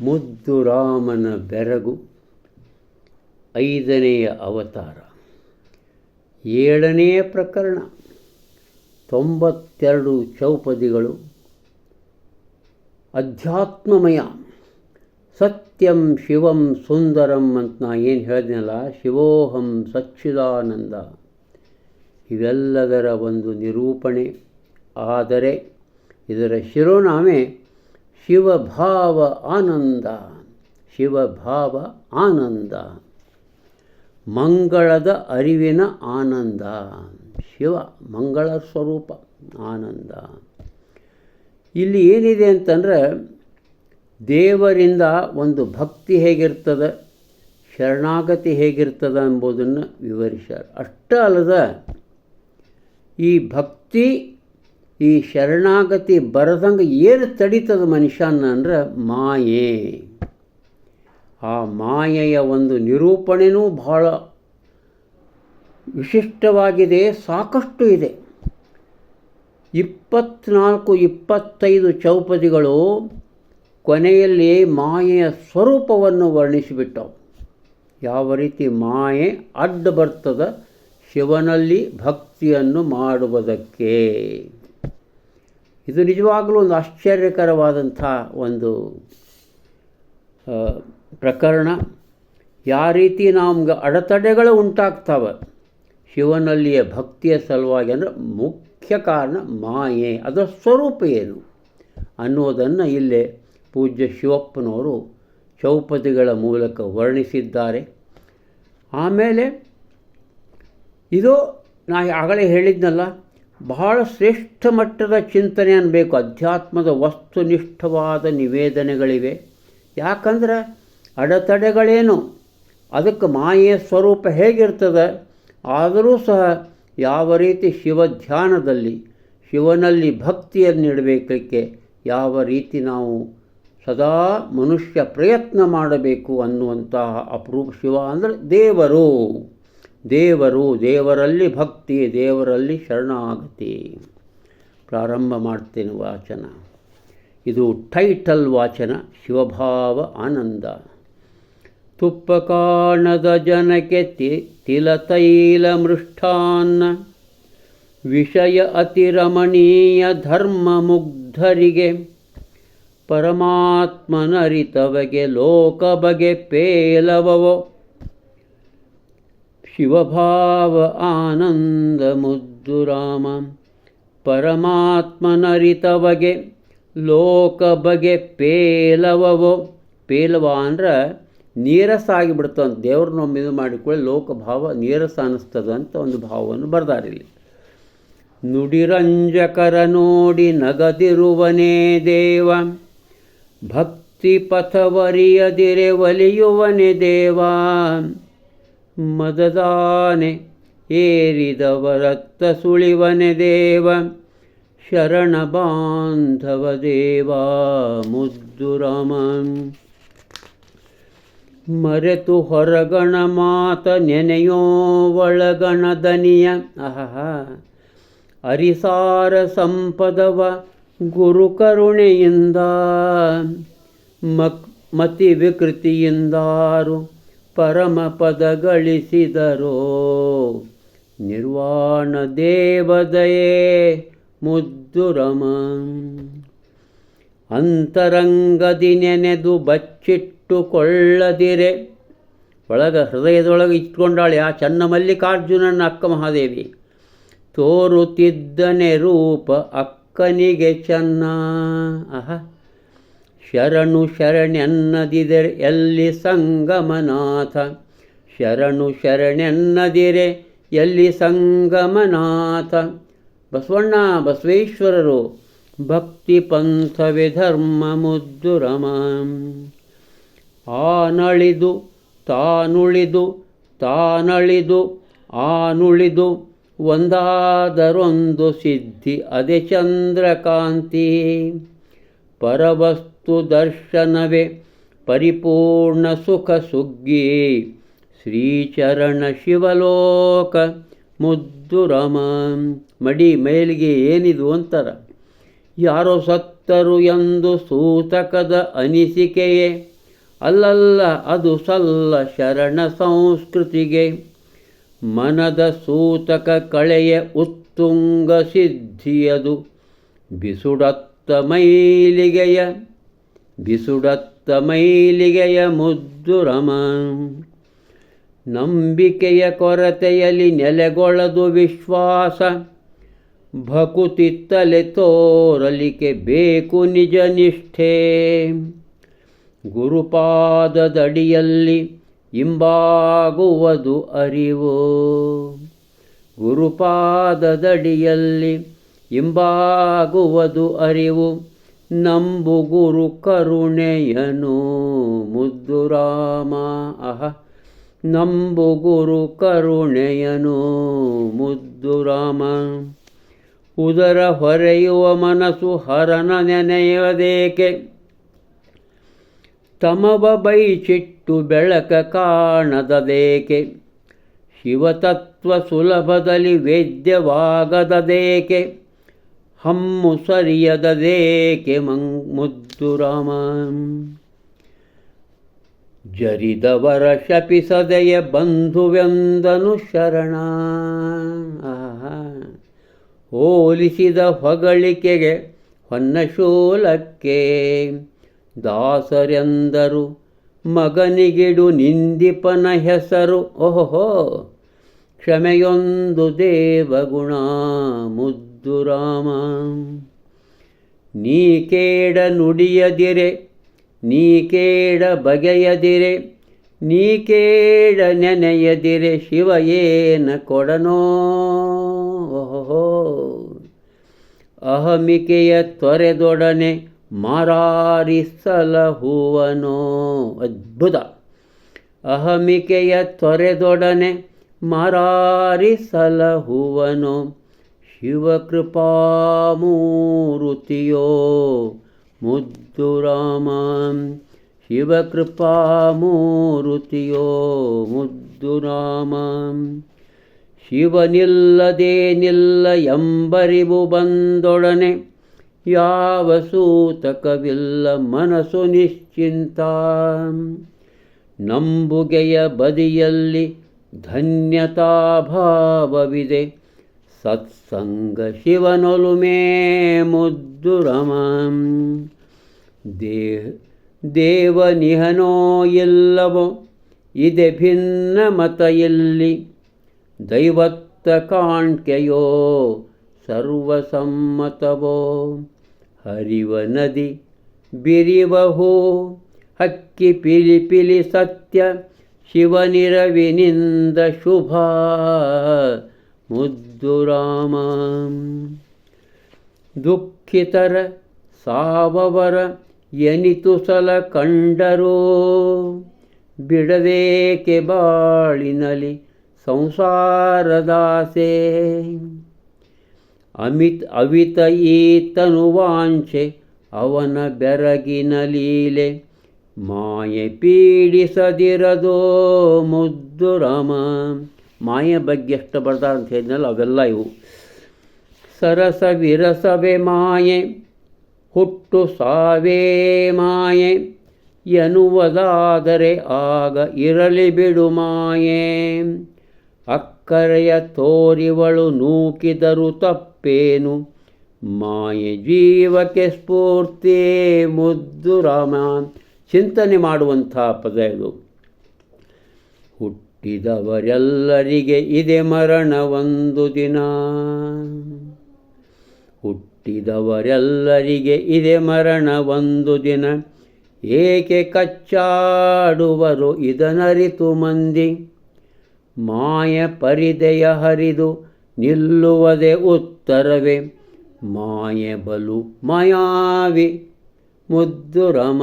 ಮುದ್ದು ರಾಮನ ಬೆರಗು ಐದನೆಯ ಅವತಾರ ಏಳನೆಯ ಪ್ರಕರಣ ತೊಂಬತ್ತೆರಡು ಚೌಪದಿಗಳು ಅಧ್ಯಾತ್ಮಮಯ. ಸತ್ಯಂ ಶಿವಂ ಸುಂದರಂ ಅಂತ ನಾ ಏನು ಹೇಳಿದ್ನಲ್ಲ, ಶಿವೋಹಂ ಸಚ್ಚಿದಾನಂದ. ಇವೆಲ್ಲದರ ಒಂದು ನಿರೂಪಣೆ. ಆದರೆ ಇದರ ಶಿರೋನಾಮೆ ಶಿವಭಾವ ಆನಂದ. ಶಿವಭಾವ ಆನಂದ. ಮಂಗಳದ ಅರಿವಿನ ಆನಂದ. ಶಿವ ಮಂಗಳ ಸ್ವರೂಪ ಆನಂದ. ಇಲ್ಲಿ ಏನಿದೆ ಅಂತಂದರೆ ದೇವರಿಂದ ಒಂದು ಭಕ್ತಿ ಹೇಗಿರ್ತದೆ, ಶರಣಾಗತಿ ಹೇಗಿರ್ತದೆ ಎಂಬುದನ್ನು ವಿವರಿಸ್ಯಾರ. ಅಷ್ಟೇ ಅಲ್ಲದ, ಈ ಭಕ್ತಿ, ಈ ಶರಣಾಗತಿ ಬರದಂಗೆ ಏನು ತಡೀತದ ಮನುಷ್ಯನ ಅಂದ್ರೆ ಮಾಯೆ. ಆ ಮಾಯೆಯ ಒಂದು ನಿರೂಪಣೆಯೂ ಬಹಳ ವಿಶಿಷ್ಟವಾಗಿದೆ, ಸಾಕಷ್ಟು ಇದೆ. ಇಪ್ಪತ್ನಾಲ್ಕು, ಇಪ್ಪತ್ತೈದು ಚೌಪದಿಗಳು ಕೊನೆಯಲ್ಲಿ ಮಾಯೆಯ ಸ್ವರೂಪವನ್ನು ವರ್ಣಿಸಿಬಿಟ್ಟವು. ಯಾವ ರೀತಿ ಮಾಯೆ ಅಡ್ಡ ಬರ್ತದ ಶಿವನಲ್ಲಿ ಭಕ್ತಿಯನ್ನು ಮಾಡುವುದಕ್ಕೆ. ಇದು ನಿಜವಾಗಲೂ ಒಂದು ಆಶ್ಚರ್ಯಕರವಾದಂಥ ಒಂದು ಪ್ರಕರಣ. ಯಾವ ರೀತಿ ನಮ್ಗೆ ಅಡೆತಡೆಗಳು ಉಂಟಾಗ್ತವೆ. ಶಿವನಲ್ಲಿಯ ಭಕ್ತಿಯ ಸಲುವಾಗಿ ಅಂದರೆ ಮುಖ್ಯ ಕಾರಣ ಮಾಯೆ, ಅದರ ಸ್ವರೂಪ ಏನು ಅನ್ನೋದನ್ನು ಇಲ್ಲೇ ಪೂಜ್ಯ ಶಿವಪ್ಪನವರು ಚೌಪದಿಗಳ ಮೂಲಕ ವರ್ಣಿಸಿದ್ದಾರೆ. ಆಮೇಲೆ ಇದು ನಾ ಆಗಲೇ ಹೇಳಿದ್ನಲ್ಲ, ಬಹಳ ಶ್ರೇಷ್ಠ ಮಟ್ಟದ ಚಿಂತನೆ ಅನ್ನಬೇಕು ಅಧ್ಯಾತ್ಮದ ವಸ್ತುನಿಷ್ಠವಾದ ನಿವೇದನೆಗಳಿವೆ. ಯಾಕಂದ್ರೆ ಅಡೆತಡೆಗಳೇನು? ಅದಕ್ಕೆ ಮಾಯೆಯ ಸ್ವರೂಪ ಹೇಗಿರ್ತದೆ? ಆದರೂ ಸಹ ಯಾವ ರೀತಿ ಶಿವ ಧ್ಯಾನದಲ್ಲಿ, ಶಿವನಲ್ಲಿ ಭಕ್ತಿಯನ್ನು ಇಡಬೇಕಕ್ಕೆ ಯಾವ ರೀತಿ ನಾವು ಸದಾ ಮನುಷ್ಯ ಪ್ರಯತ್ನ ಮಾಡಬೇಕು ಅನ್ನುವಂತಹ ಅಪರೂಪ ಶಿವ ಅಂದರೆ ದೇವರು. ದೇವರು, ದೇವರಲ್ಲಿ ಭಕ್ತಿ, ದೇವರಲ್ಲಿ ಶರಣಾಗತಿ. ಪ್ರಾರಂಭ ಮಾಡ್ತೇನೆ ವಾಚನ. ಇದು ಟೈಟಲ್ ವಾಚನ, ಶಿವಭಾವ ಆನಂದ. ತುಪ್ಪ ಕಾಣದ ಜನಕ್ಕೆ ತಿ ತೈಲ ಮೃಷ್ಟಾನ್ನ ವಿಷಯ ಅತಿರಮಣೀಯ ಧರ್ಮ ಮುಗ್ಧರಿಗೆ ಪರಮಾತ್ಮನರಿತವಗೆ ಲೋಕ ಬಗೆ ಪೇಲವವೋ. ಶಿವಭಾವ ಆನಂದ ಮುದ್ದು ರಾಮ. ಪರಮಾತ್ಮನರಿತವಗೆ ಲೋಕ ಬಗೆ ಪೇಲವವೋ. ಪೇಲವ ಅಂದ್ರೆ ನೀರಸ ಆಗಿಬಿಡ್ತಂತ ದೇವ್ರನ್ನೊಮ್ಮೆ ಇದು ಮಾಡಿಕೊಳ್ಳಿ ಲೋಕಭಾವ ನೀರಸ ಅನ್ನಿಸ್ತದ ಅಂತ ಒಂದು ಭಾವವನ್ನು ಬರ್ದಾರಿಲ್ಲಿ ನುಡಿರಂಜಕರ ನೋಡಿ ನಗದಿರುವನೇ ದೇವ. ಭಕ್ತಿ ಪಥವರಿಯದಿರೆ ಒಲಿಯುವನೆ ದೇವ ಮದದಾನೆ ಏರಿದವರತ್ತ ಸುಳಿವನೆ ದೇವ ಶರಣ ಬಾಂಧವ ದೇವ ಮುದ್ದು ರಾಮ ಮರೆತು ಹೊರಗಣ ಮಾತ ನೆನೆಯೋ ಒಳಗಣ ದನಿಯ ಆಹ ಅರಿಸಾರ ಸಂಪದವ ಗುರು ಕರುಣೆಯಿಂದ, ಮಕ್, ಮತಿ ವಿಕೃತಿಯಿಂದಾರು ಪರಮ ಪದ ಗಳಿಸಿದರೋ. ನಿರ್ವಾಣ ದೇವದಯೇ ಮುದ್ದುರಮ. ಅಂತರಂಗದಿ ನೆನೆದು ಬಚ್ಚಿಟ್ಟುಕೊಳ್ಳದಿರೆ. ಒಳಗ ಹೃದಯದೊಳಗೆ ಇಟ್ಕೊಂಡಾಳೆ ಆ ಚನ್ನಮಲ್ಲಿಕಾರ್ಜುನನ ಅಕ್ಕ ಮಹಾದೇವಿ. ತೋರುತ್ತಿದ್ದನೆ ರೂಪ ಅಕ್ಕನಿಗೆ ಚೆನ್ನ. ಅಹ. ಶರಣು ಶರಣೆನ್ನದಿದರೆ ಎಲ್ಲಿ ಸಂಗಮನಾಥ? ಶರಣು ಶರಣೆನ್ನದಿರೆ ಎಲ್ಲಿ ಸಂಗಮನಾಥ? ಬಸವಣ್ಣ ಬಸವೇಶ್ವರರು ಭಕ್ತಿ ಪಂಥವೇ ಧರ್ಮ ಮುದ್ದು ರಮ. ಆನಳಿದು ತಾನುಳಿದು ತಾನಳಿದು ಆನುಳಿದು ಒಂದಾದರೊಂದು ಸಿದ್ಧಿ, ಅದೇ ಚಂದ್ರಕಾಂತಿ. ಪರವಸ್ತು ದರ್ಶನವೇ ಪರಿಪೂರ್ಣ ಸುಖ ಸುಗ್ಗಿ. ಶ್ರೀಚರಣ ಶಿವಲೋಕ ಮುದ್ದು ರಮ. ಮಡಿ ಮೇಲಿಗೆ ಏನಿದು ಅಂತರ? ಯಾರೋ ಸತ್ತರು ಎಂದು ಸೂತಕದ ಅನಿಸಿಕೆಯೇ? ಅಲ್ಲಲ್ಲ, ಅದು ಸಲ್ಲ ಶರಣ ಸಂಸ್ಕೃತಿಗೆ. ಮನದ ಸೂತಕ ಕಳೆಯ ಉತ್ತುಂಗ ಸಿದ್ಧಿಯದು. ಬಿಸುಡತ್ತ ಮೈಲಿಗೆಯ ಬಿಸುಡತ್ತ ಮೈಲಿಗೆಯ ಮುದ್ದು ರಮ. ನಂಬಿಕೆಯ ಕೊರತೆಯಲ್ಲಿ ನೆಲೆಗೊಳ್ಳದು ವಿಶ್ವಾಸ. ಭಕುತಿತ್ತಲೆ ತೋರಲಿಕೆ ಬೇಕು ನಿಜ ನಿಷ್ಠೆ. ಗುರುಪಾದದಡಿಯಲ್ಲಿ ಇಂಬಾಗುವುದು ಅರಿವು. ಗುರುಪಾದದಡಿಯಲ್ಲಿ ಇಂಬಾಗುವುದು ಅರಿವು. ನಂಬು ಗುರು ಕರುಣೆಯನು ಮುದ್ದು ರಾಮ. ಅಹ. ನಂಬು ಗುರು ಕರುಣೆಯನು ಮುದ್ದು ರಾಮ. ಉದರ ಹೊರೆಯುವ ಮನಸ್ಸು ಹರನ ನೆನೆಯದೇಕೆ ತಮವ ಬೈಚಿಟ್ಟು ಬೆಳಕ ಕಾಣದದೇಕೆ? ಶಿವತತ್ವ ಸುಲಭದಲ್ಲಿ ವೇದ್ಯವಾಗದದೇಕೆ? ಹಮ್ಮು ಸರಿಯದದೇಕೆ ಮುದ್ದು ರಾಮ ಜರಿದವರ ಶಪಿಸದೆಯ ಬಂಧುವೆಂದನು ಶರಣ. ಹೋಲಿಸಿದ ಹೊಗಳಿಕೆಗೆ ಹೊನ್ನಶೂಲಕ್ಕೆ ದಾಸರೆಂದರು, ಮಗನಿಗಿಡು ನಿಂದಿಪನ ಹೆಸರು. ಓಹೋ ಕ್ಷಮೆಯೊಂದು ದೇವಗುಣ, ಮುದ್ದು ರಾಮ. ನೀ ಕೇಡ ನುಡಿಯದಿರೆ, ನೀ ಕೇಡ ಬಗೆಯದಿರೆ, ನೀ ಕೇಡ ನೆನೆಯದಿರೆ, ಶಿವ ಏನ ಕೊಡನೋ. ಓಹೋ ಅಹಮಿಕೆಯ ತೊರೆದೊಡನೆ ಮಾರಾರಿಸಲಹುವನೋ. ಅದ್ಭುತ. ಅಹಮಿಕೆಯ ತೊರೆದೊಡನೆ ಮಾರಾರಿಸಲಹುವನೋ. ಶಿವಕೃಪಾಮೂರುತಿಯೋ. ಮುದ್ದು ರಾಮ. ಶಿವಕೃಪಾಮೂರುತಿಯೋ. ಮುದ್ದು ರಾಮ. ಶಿವನಿಲ್ಲದೇನಿಲ್ಲ ಎಂಬರಿವು ಬಂದೊಡನೆ ಯಾವ ಸೂತಕವಿಲ್ಲ ಮನಸ್ಸು ನಿಶ್ಚಿಂತ. ನಂಬುಗೆಯ ಬದಿಯಲ್ಲಿ ಧನ್ಯತಾಭಾವವಿದೆ. ಸತ್ಸಂಗ ಶಿವನೊಲುಮೇ ಮುದ್ದು ರಮ. ದೇಹ ದೇವನಿಹನೋ ಇಲ್ಲವೋ ಇದೆ ಭಿನ್ನ ಮತ ಇಲ್ಲಿ ದೈವತ್ತ ಕಾಣ್ಕೆಯೋ ಸರ್ವಸಮ್ಮತವೋ. ಹರಿವ ನದಿ ಬಿರಿವಹೋ ಹಕ್ಕಿ ಪಿಲಿ ಪಿಲಿ ಸತ್ಯ ಶಿವನಿರವಿನಿಂದ ಶುಭ. ಮುದ್ದು ರಾಮ. ದುಃಖಿತರ ಸಾವವರ ಎನಿತು ಸಲ ಕಂಡರೋ. ಬಿಡದೇಕೆ ಬಾಳಿನಲಿ ಸಂಸಾರದಾಸೆ ಅಮಿತ್ ಅವಿತ ಈತನು ವಾಂಛೆ ಅವನ ಬೆರಗಿನ ಲೀಲೆ. ಮಾಯೆ ಪೀಡಿಸದಿರದೋ ಮುದ್ದು ರಾಮ. ಮಾಯೆ ಬಗ್ಗೆ ಎಷ್ಟು ಬರ್ತಾರೆ ಅಂತ ಹೇಳಿದ್ನಲ್ಲ, ಅವೆಲ್ಲ ಇವು. ಸರಸ ವಿರಸವೇ ಮಾಯೆ, ಹುಟ್ಟು ಸಾವೇ ಮಾಯೆ. ಎನ್ನುವುದಾದರೆ ಆಗ ಇರಲಿ ಬಿಡು ಮಾಯೆ. ಅಕ್ಕರೆಯ ತೋರಿವಳು ನೂಕಿದರು ತಪ್ಪೇನು? ಮಾಯೆ ಜೀವಕ್ಕೆ ಸ್ಫೂರ್ತಿ, ಮುದ್ದು ರಾಮ. ಚಿಂತನೆ ಮಾಡುವಂಥ ಪದ ಇದು. ಹುಟ್ಟಿದವರೆಲ್ಲರಿಗೆ ಇದೆ ಮರಣ ಒಂದು ದಿನ. ಹುಟ್ಟಿದವರೆಲ್ಲರಿಗೆ ಇದೆ ಮರಣ ಒಂದು ದಿನ. ಏಕೆ ಕಚ್ಚಾಡುವರು ಇದನರಿತು ಮಂದಿ? ಮಾಯ ಪರಿದೆಯ ಹರಿದು ನಿಲ್ಲುವುದೇ ಉತ್ತರವೇ. ಮಾಯೆ ಬಲು ಮಾಯಾವಿ. ಮುದ್ದು ರಮ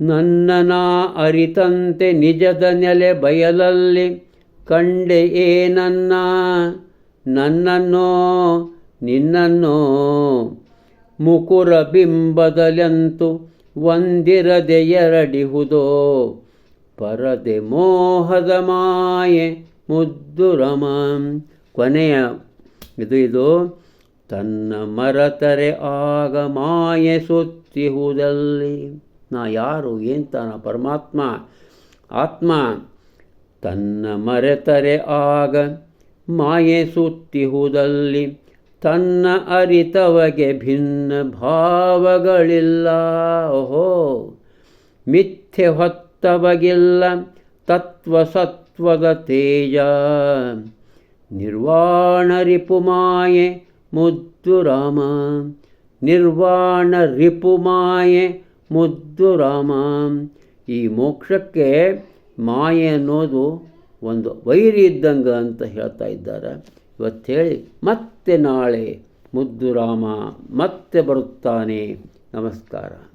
ನನ್ನನ ಅರಿತಂತೆ ನಿಜದ ನೆಲೆ ಬಯಲಲ್ಲಿ ಕಂಡೆ ಏನನ್ನ ನನ್ನನ್ನೋ, ನಿನ್ನನ್ನೋ. ಮುಕುರ ಬಿಂಬದಲೆಂತು ಒಂದಿರದೆ ಎರಡಿಹುದೋ. ಪರದೆ ಮೋಹದ ಮಾಯೆ. ಮುದ್ದು ರಮ. ಕೊನೆಯ ಇದು ಇದು, ತನ್ನ ಮರತರೆ ಆಗ ಮಾಯೆ ಸುತ್ತಿಹುದಲ್ಲಿ ನಾ ಯಾರು? ಏಂತ ನಾ ಪರಮಾತ್ಮ? ಆತ್ಮ? ತನ್ನ ಮರೆತರೆ ಆಗ ಮಾಯೆ ಸುತ್ತಿಹುದಲ್ಲಿ ತನ್ನ ಅರಿತವಗೆ ಭಿನ್ನ ಭಾವಗಳಿಲ್ಲ. ಓಹೋ! ಮಿಥ್ಯೆ ಹೊತ್ತವಗಿಲ್ಲ. ತತ್ವ ಸತ್ವದ ತೇಜ. ನಿರ್ವಾಣ ರಿಪುಮಾಯೆ ಮುದ್ದು ರಾಮ. ನಿರ್ವಾಣ ರಿಪುಮಾಯೆ ಮುದ್ದು ರಾಮ. ಈ ಮೋಕ್ಷಕ್ಕೆ ಮಾಯೆ ಅನ್ನೋದು ಒಂದು ವೈರಿ ಇದ್ದಂಗೆ ಅಂತ ಹೇಳ್ತಾ ಇದ್ದಾರೆ. ಇವತ್ತು ಹೇಳಿ, ಮತ್ತೆ ನಾಳೆ ಮುದ್ದು ರಾಮ, ಮತ್ತೆ ಬರುತ್ತಾನೆ. ನಮಸ್ಕಾರ.